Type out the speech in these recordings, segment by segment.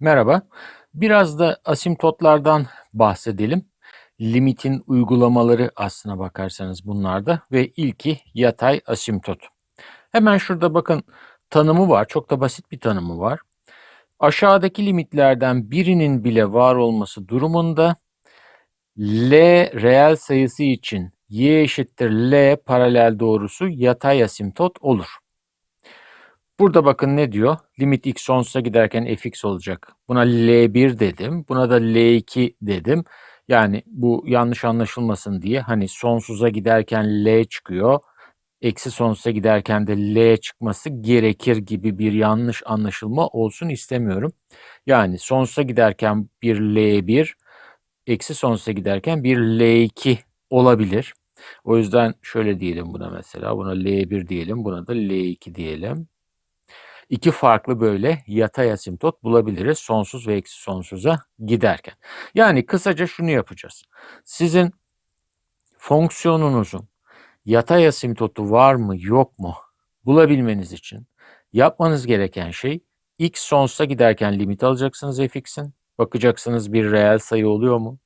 Merhaba. Biraz da asimptotlardan bahsedelim. Limitin uygulamaları aslına bakarsanız bunlarda ve ilki yatay asimptot. Hemen şurada bakın tanımı var. Çok da basit bir tanımı var. Aşağıdaki limitlerden birinin bile var olması durumunda L reel sayısı için y eşittir L paralel doğrusu yatay asimptot olur. Burada bakın ne diyor? Limit x sonsuza giderken fx olacak. Buna L1 dedim. Buna da L2 dedim. Yani bu yanlış anlaşılmasın diye hani sonsuza giderken L çıkıyor. Eksi sonsuza giderken de L çıkması gerekir gibi bir yanlış anlaşılma olsun istemiyorum. Yani sonsuza giderken bir L1, eksi sonsuza giderken bir L2 olabilir. O yüzden şöyle diyelim buna mesela. Buna L1 diyelim. Buna da L2 diyelim iki farklı böyle yatay asimptot bulabiliriz sonsuz ve eksi sonsuza giderken. Yani kısaca şunu yapacağız. Sizin fonksiyonunuzun yatay asimptotu var mı yok mu bulabilmeniz için yapmanız gereken şey x sonsuza giderken limit alacaksınız fx'in. Bakacaksınız bir reel sayı oluyor mu?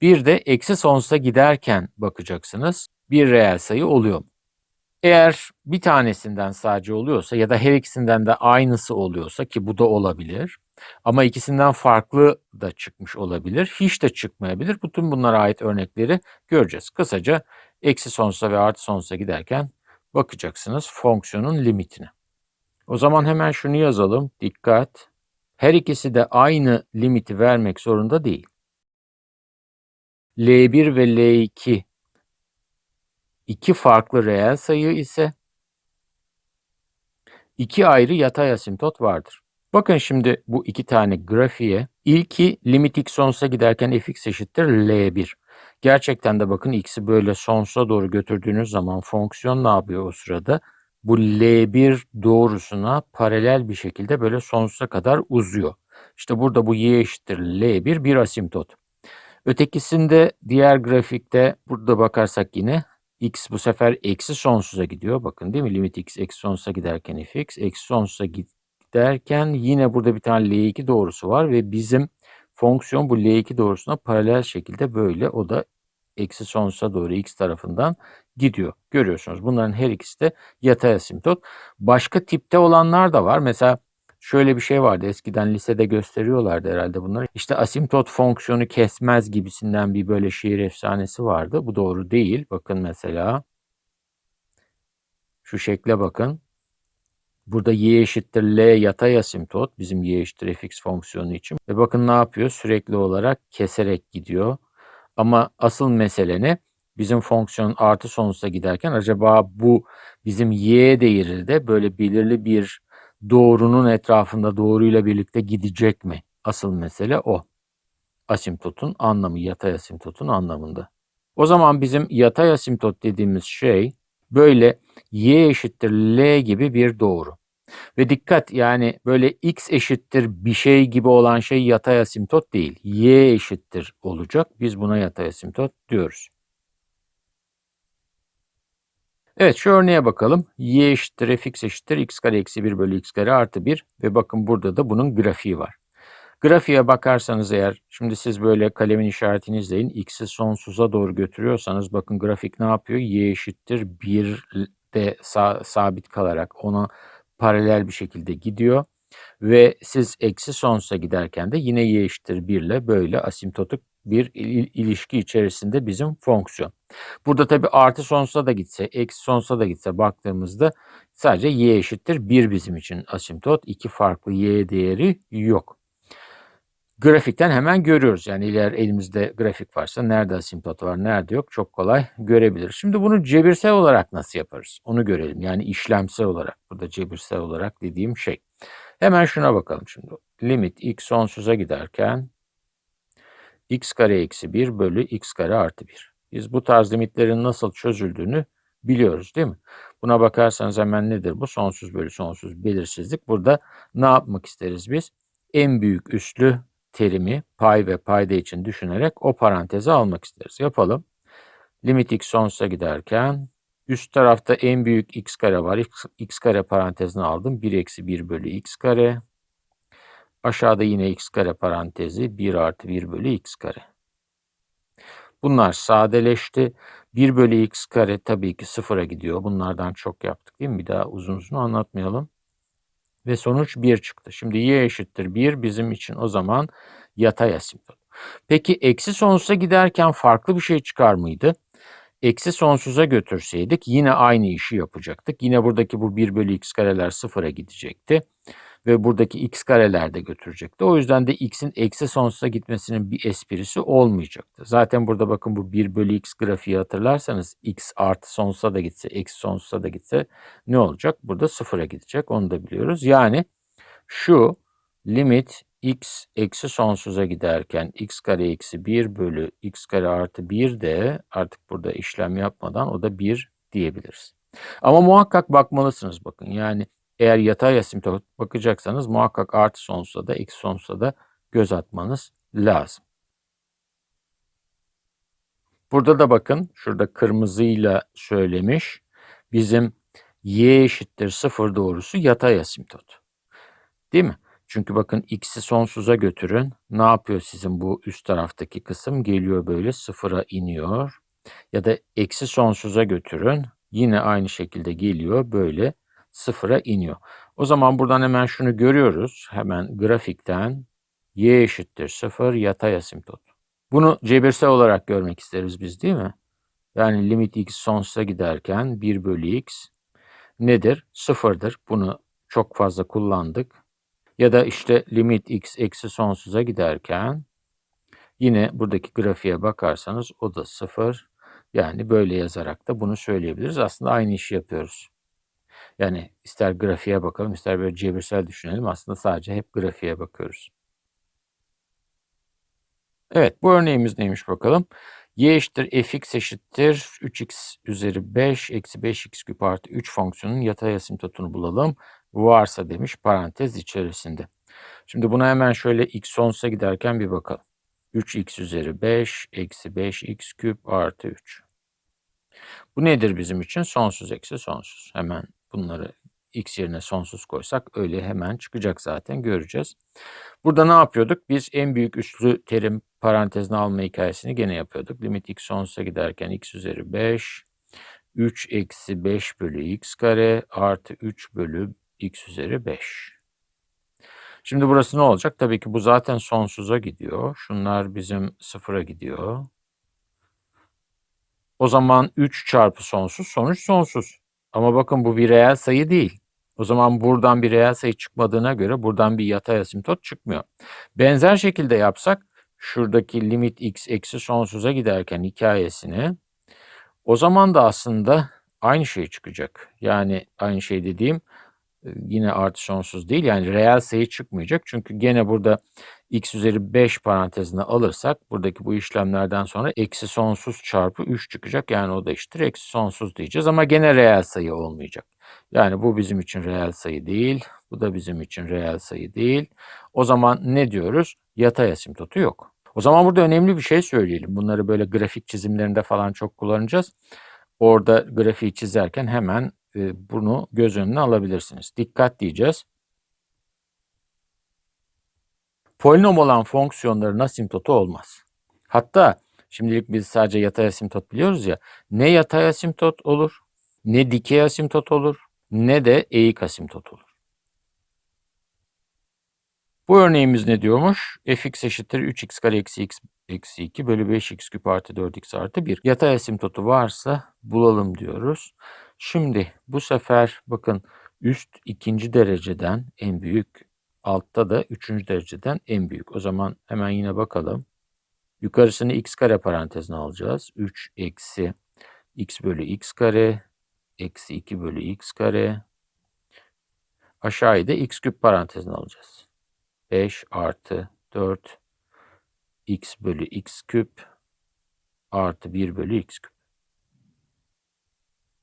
Bir de eksi sonsuza giderken bakacaksınız bir reel sayı oluyor mu? Eğer bir tanesinden sadece oluyorsa ya da her ikisinden de aynısı oluyorsa ki bu da olabilir ama ikisinden farklı da çıkmış olabilir, hiç de çıkmayabilir. Bütün bunlara ait örnekleri göreceğiz. Kısaca eksi sonsuza ve artı sonsuza giderken bakacaksınız fonksiyonun limitine. O zaman hemen şunu yazalım. Dikkat. Her ikisi de aynı limiti vermek zorunda değil. L1 ve L2 iki farklı reel sayı ise iki ayrı yatay asimptot vardır. Bakın şimdi bu iki tane grafiğe. İlki limit x sonsuza giderken fx eşittir L1. Gerçekten de bakın x'i böyle sonsuza doğru götürdüğünüz zaman fonksiyon ne yapıyor o sırada? Bu L1 doğrusuna paralel bir şekilde böyle sonsuza kadar uzuyor. İşte burada bu y eşittir L1 bir asimptot. Ötekisinde diğer grafikte burada bakarsak yine x bu sefer eksi sonsuza gidiyor. Bakın değil mi? Limit x eksi sonsuza giderken fx eksi sonsuza giderken yine burada bir tane L2 doğrusu var ve bizim fonksiyon bu L2 doğrusuna paralel şekilde böyle o da eksi sonsuza doğru x tarafından gidiyor. Görüyorsunuz bunların her ikisi de yatay asimptot. Başka tipte olanlar da var. Mesela şöyle bir şey vardı. Eskiden lisede gösteriyorlardı herhalde bunları. İşte asimptot fonksiyonu kesmez gibisinden bir böyle şiir efsanesi vardı. Bu doğru değil. Bakın mesela şu şekle bakın. Burada y eşittir l yatay asimptot bizim y eşittir fx fonksiyonu için. Ve bakın ne yapıyor? Sürekli olarak keserek gidiyor. Ama asıl mesele ne? Bizim fonksiyon artı sonsuza giderken acaba bu bizim y değeri de böyle belirli bir doğrunun etrafında doğruyla birlikte gidecek mi? Asıl mesele o. Asimptotun anlamı, yatay asimptotun anlamında. O zaman bizim yatay asimptot dediğimiz şey böyle y eşittir l gibi bir doğru. Ve dikkat yani böyle x eşittir bir şey gibi olan şey yatay asimptot değil. y eşittir olacak. Biz buna yatay asimptot diyoruz. Evet şu örneğe bakalım. y eşittir fx eşittir x kare eksi 1 bölü x kare artı 1 ve bakın burada da bunun grafiği var. Grafiğe bakarsanız eğer şimdi siz böyle kalemin işaretini izleyin. X'i sonsuza doğru götürüyorsanız bakın grafik ne yapıyor? Y eşittir 1 de sa sabit kalarak ona paralel bir şekilde gidiyor. Ve siz eksi sonsuza giderken de yine y eşittir 1 ile böyle asimptotik bir il ilişki içerisinde bizim fonksiyon. Burada tabi artı sonsuza da gitse, eksi sonsuza da gitse baktığımızda sadece y eşittir 1 bizim için asimptot. iki farklı y değeri yok. Grafikten hemen görüyoruz. Yani iler elimizde grafik varsa nerede asimptot var, nerede yok çok kolay görebiliriz. Şimdi bunu cebirsel olarak nasıl yaparız? Onu görelim. Yani işlemsel olarak. Burada cebirsel olarak dediğim şey. Hemen şuna bakalım şimdi. Limit x sonsuza giderken x kare eksi 1 bölü x kare artı 1. Biz bu tarz limitlerin nasıl çözüldüğünü biliyoruz değil mi? Buna bakarsanız hemen nedir bu? Sonsuz bölü sonsuz belirsizlik. Burada ne yapmak isteriz biz? En büyük üslü terimi pay ve payda için düşünerek o paranteze almak isteriz. Yapalım. Limit x sonsuza giderken üst tarafta en büyük x kare var. x, x kare parantezine aldım. 1 eksi 1 bölü x kare Aşağıda yine x kare parantezi 1 artı 1 bölü x kare. Bunlar sadeleşti. 1 bölü x kare tabii ki sıfıra gidiyor. Bunlardan çok yaptık değil mi? Bir daha uzun uzun anlatmayalım. Ve sonuç 1 çıktı. Şimdi y eşittir 1 bizim için o zaman yatay asimtot. Peki eksi sonsuza giderken farklı bir şey çıkar mıydı? Eksi sonsuza götürseydik yine aynı işi yapacaktık. Yine buradaki bu 1 bölü x kareler sıfıra gidecekti ve buradaki x kareler de götürecekti. O yüzden de x'in eksi sonsuza gitmesinin bir esprisi olmayacaktı. Zaten burada bakın bu 1 bölü x grafiği hatırlarsanız x artı sonsuza da gitse, eksi sonsuza da gitse ne olacak? Burada sıfıra gidecek. Onu da biliyoruz. Yani şu limit x eksi sonsuza giderken x kare eksi 1 bölü x kare artı 1 de artık burada işlem yapmadan o da 1 diyebiliriz. Ama muhakkak bakmalısınız bakın. Yani eğer yatay asimtot bakacaksanız muhakkak artı sonsuza da eksi sonsuza da göz atmanız lazım. Burada da bakın şurada kırmızıyla söylemiş. Bizim y eşittir sıfır doğrusu yatay asimtot. Değil mi? Çünkü bakın x'i sonsuza götürün. Ne yapıyor sizin bu üst taraftaki kısım? Geliyor böyle sıfıra iniyor. Ya da eksi sonsuza götürün. Yine aynı şekilde geliyor böyle sıfıra iniyor. O zaman buradan hemen şunu görüyoruz. Hemen grafikten y eşittir sıfır yatay asimtot. Bunu cebirsel olarak görmek isteriz biz değil mi? Yani limit x sonsuza giderken 1 bölü x nedir? Sıfırdır. Bunu çok fazla kullandık. Ya da işte limit x eksi sonsuza giderken yine buradaki grafiğe bakarsanız o da sıfır. Yani böyle yazarak da bunu söyleyebiliriz. Aslında aynı işi yapıyoruz. Yani ister grafiğe bakalım ister böyle cebirsel düşünelim. Aslında sadece hep grafiğe bakıyoruz. Evet bu örneğimiz neymiş bakalım. y eşittir fx eşittir 3x üzeri 5 eksi 5x küp artı 3 fonksiyonun yatay asimtotunu bulalım. Varsa demiş parantez içerisinde. Şimdi buna hemen şöyle x sonsuza giderken bir bakalım. 3x üzeri 5 eksi 5x küp artı 3. Bu nedir bizim için? Sonsuz eksi sonsuz. Hemen bunları x yerine sonsuz koysak öyle hemen çıkacak zaten göreceğiz. Burada ne yapıyorduk? Biz en büyük üslü terim parantezine alma hikayesini gene yapıyorduk. Limit x sonsuza giderken x üzeri 5 3 eksi 5 bölü x kare artı 3 bölü x üzeri 5. Şimdi burası ne olacak? Tabii ki bu zaten sonsuza gidiyor. Şunlar bizim sıfıra gidiyor. O zaman 3 çarpı sonsuz sonuç sonsuz. Ama bakın bu bir reel sayı değil. O zaman buradan bir reel sayı çıkmadığına göre buradan bir yatay asimtot çıkmıyor. Benzer şekilde yapsak şuradaki limit x eksi sonsuza giderken hikayesini o zaman da aslında aynı şey çıkacak. Yani aynı şey dediğim yine artı sonsuz değil. Yani reel sayı çıkmayacak. Çünkü gene burada x üzeri 5 parantezine alırsak buradaki bu işlemlerden sonra eksi sonsuz çarpı 3 çıkacak. Yani o da eşittir eksi sonsuz diyeceğiz ama gene reel sayı olmayacak. Yani bu bizim için reel sayı değil. Bu da bizim için reel sayı değil. O zaman ne diyoruz? Yatay asimtotu yok. O zaman burada önemli bir şey söyleyelim. Bunları böyle grafik çizimlerinde falan çok kullanacağız. Orada grafiği çizerken hemen e, bunu göz önüne alabilirsiniz. Dikkat diyeceğiz. Polinom olan fonksiyonların asimtotu olmaz. Hatta şimdilik biz sadece yatay asimtot biliyoruz ya. Ne yatay asimtot olur, ne dikey asimtot olur, ne de eğik asimtot olur. Bu örneğimiz ne diyormuş? fx eşittir 3x kare eksi x eksi 2 bölü 5x küp artı 4x artı 1. Yatay asimtotu varsa bulalım diyoruz. Şimdi bu sefer bakın üst ikinci dereceden en büyük, altta da üçüncü dereceden en büyük. O zaman hemen yine bakalım. Yukarısını x kare parantezine alacağız. 3 eksi x bölü x kare eksi 2 bölü x kare. Aşağıyı da x küp parantezine alacağız. 5 artı 4 x bölü x küp artı 1 bölü x küp.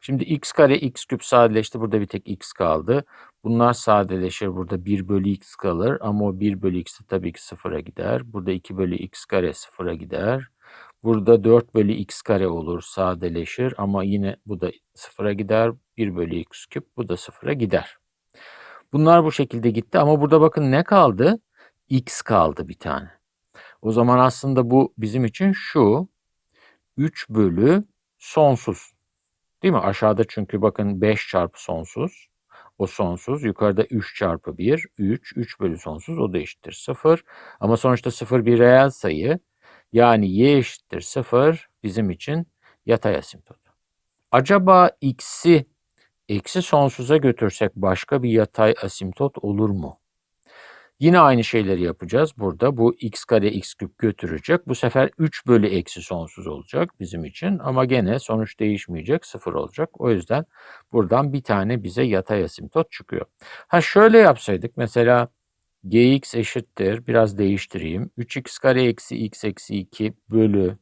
Şimdi x kare x küp sadeleşti. Burada bir tek x kaldı. Bunlar sadeleşir. Burada 1 bölü x kalır. Ama o 1 bölü x de tabii ki sıfıra gider. Burada 2 bölü x kare sıfıra gider. Burada 4 bölü x kare olur. Sadeleşir. Ama yine bu da sıfıra gider. 1 bölü x küp bu da sıfıra gider. Bunlar bu şekilde gitti. Ama burada bakın ne kaldı? x kaldı bir tane. O zaman aslında bu bizim için şu 3 bölü sonsuz. Değil mi? Aşağıda çünkü bakın 5 çarpı sonsuz. O sonsuz. Yukarıda 3 çarpı 1. 3. 3 bölü sonsuz. O da eşittir 0. Ama sonuçta 0 bir reel sayı. Yani y eşittir 0 bizim için yatay asimtot. Acaba x'i eksi sonsuza götürsek başka bir yatay asimtot olur mu? Yine aynı şeyleri yapacağız burada. Bu x kare x küp götürecek. Bu sefer 3 bölü eksi sonsuz olacak bizim için. Ama gene sonuç değişmeyecek. 0 olacak. O yüzden buradan bir tane bize yatay asimtot çıkıyor. Ha şöyle yapsaydık mesela gx eşittir. Biraz değiştireyim. 3x kare eksi x eksi 2 bölü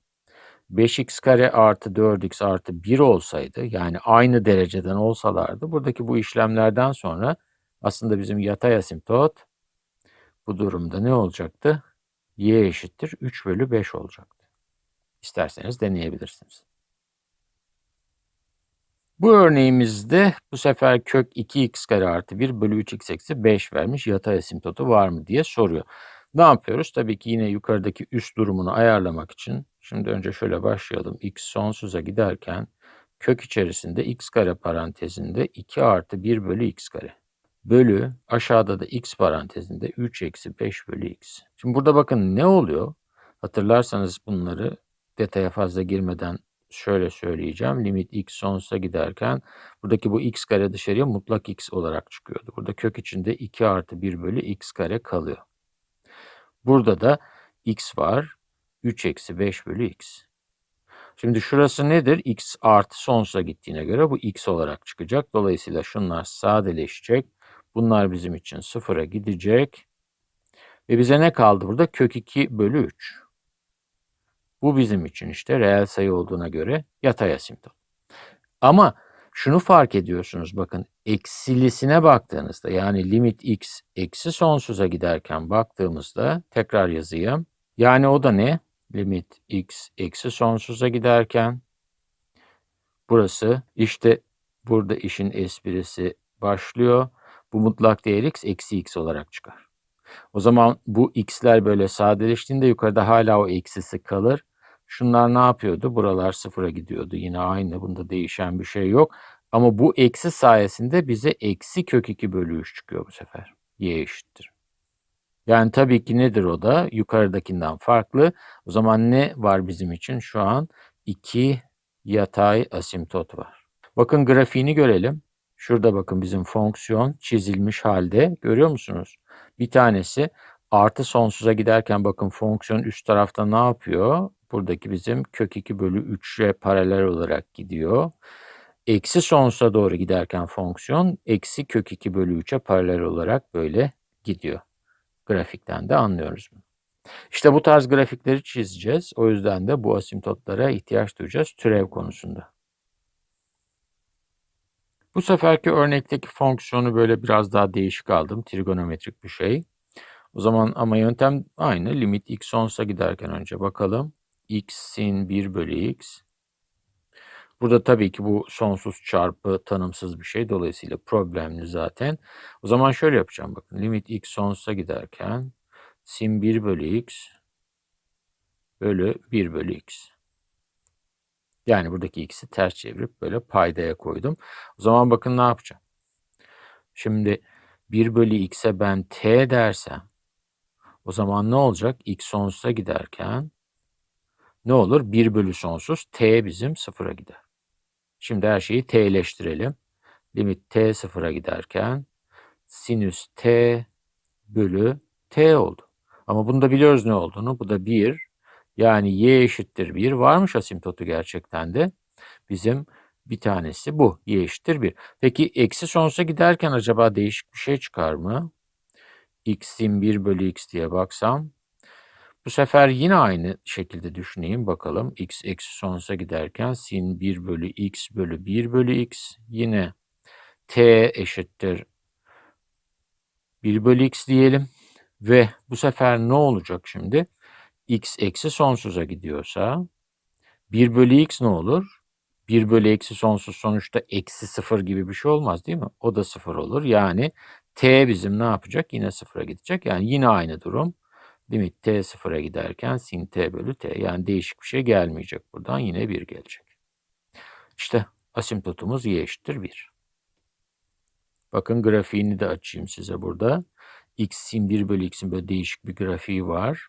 5x kare artı 4x artı 1 olsaydı yani aynı dereceden olsalardı buradaki bu işlemlerden sonra aslında bizim yatay asimtot bu durumda ne olacaktı? y eşittir 3 bölü 5 olacaktı. İsterseniz deneyebilirsiniz. Bu örneğimizde bu sefer kök 2x kare artı 1 bölü 3x eksi 5 vermiş yatay asimtotu var mı diye soruyor. Ne yapıyoruz? Tabii ki yine yukarıdaki üst durumunu ayarlamak için şimdi önce şöyle başlayalım. x sonsuza giderken kök içerisinde x kare parantezinde 2 artı 1 bölü x kare bölü aşağıda da x parantezinde 3 eksi 5 bölü x. Şimdi burada bakın ne oluyor? Hatırlarsanız bunları detaya fazla girmeden şöyle söyleyeceğim. Limit x sonsuza giderken buradaki bu x kare dışarıya mutlak x olarak çıkıyordu. Burada kök içinde 2 artı 1 bölü x kare kalıyor. Burada da x var. 3 eksi 5 bölü x. Şimdi şurası nedir? x artı sonsuza gittiğine göre bu x olarak çıkacak. Dolayısıyla şunlar sadeleşecek. Bunlar bizim için sıfıra gidecek. Ve bize ne kaldı burada? Kök 2 bölü 3. Bu bizim için işte reel sayı olduğuna göre yatay asimtot. Ama şunu fark ediyorsunuz bakın eksilisine baktığınızda yani limit x eksi sonsuza giderken baktığımızda tekrar yazayım. Yani o da ne? Limit x eksi sonsuza giderken burası işte burada işin esprisi başlıyor. Bu mutlak değer x eksi x olarak çıkar. O zaman bu x'ler böyle sadeleştiğinde yukarıda hala o eksisi kalır. Şunlar ne yapıyordu? Buralar sıfıra gidiyordu. Yine aynı. Bunda değişen bir şey yok. Ama bu eksi sayesinde bize eksi kök 2 bölü 3 çıkıyor bu sefer. Y eşittir. Yani tabii ki nedir o da? Yukarıdakinden farklı. O zaman ne var bizim için? Şu an 2 yatay asimtot var. Bakın grafiğini görelim. Şurada bakın bizim fonksiyon çizilmiş halde. Görüyor musunuz? Bir tanesi artı sonsuza giderken bakın fonksiyon üst tarafta ne yapıyor? Buradaki bizim kök 2 bölü 3'e paralel olarak gidiyor. Eksi sonsuza doğru giderken fonksiyon eksi kök 2 bölü 3'e paralel olarak böyle gidiyor. Grafikten de anlıyoruz bunu. İşte bu tarz grafikleri çizeceğiz. O yüzden de bu asimptotlara ihtiyaç duyacağız türev konusunda. Bu seferki örnekteki fonksiyonu böyle biraz daha değişik aldım. Trigonometrik bir şey. O zaman ama yöntem aynı. Limit x sonsuza giderken önce bakalım. x sin 1 bölü x. Burada tabii ki bu sonsuz çarpı tanımsız bir şey. Dolayısıyla problemli zaten. O zaman şöyle yapacağım bakın. Limit x sonsuza giderken sin 1 bölü x bölü 1 bölü x. Yani buradaki x'i ters çevirip böyle paydaya koydum. O zaman bakın ne yapacağım. Şimdi 1 bölü x'e ben t dersem o zaman ne olacak? x sonsuza giderken ne olur? 1 bölü sonsuz t bizim sıfıra gider. Şimdi her şeyi t'leştirelim. Limit t sıfıra giderken sinüs t bölü t oldu. Ama bunu da biliyoruz ne olduğunu. Bu da 1 yani y eşittir 1 varmış asimtotu gerçekten de. Bizim bir tanesi bu. Y eşittir 1. Peki eksi sonsuza giderken acaba değişik bir şey çıkar mı? x'in 1 bölü x diye baksam. Bu sefer yine aynı şekilde düşüneyim bakalım. x eksi sonsuza giderken sin 1 bölü x bölü 1 bölü x. Yine t eşittir 1 bölü x diyelim. Ve bu sefer ne olacak şimdi? X eksi sonsuza gidiyorsa 1 bölü x ne olur? 1 bölü eksi sonsuz sonuçta eksi 0 gibi bir şey olmaz değil mi? O da 0 olur. Yani t bizim ne yapacak? Yine sıfıra gidecek. Yani yine aynı durum. Limit t sıfıra giderken sin t bölü t. Yani değişik bir şey gelmeyecek buradan. Yine 1 gelecek. İşte asimtotumuz y eşittir 1. Bakın grafiğini de açayım size burada. x sin 1 bölü x'in böyle değişik bir grafiği var.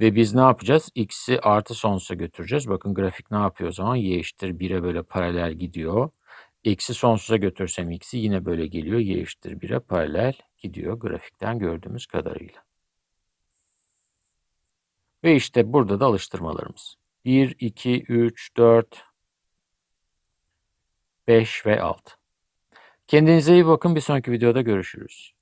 Ve biz ne yapacağız? X'i artı sonsuza götüreceğiz. Bakın grafik ne yapıyor o zaman? Y eşittir 1'e böyle paralel gidiyor. Eksi sonsuza götürsem x'i yine böyle geliyor. Y eşittir 1'e paralel gidiyor grafikten gördüğümüz kadarıyla. Ve işte burada da alıştırmalarımız. 1, 2, 3, 4, 5 ve 6. Kendinize iyi bakın. Bir sonraki videoda görüşürüz.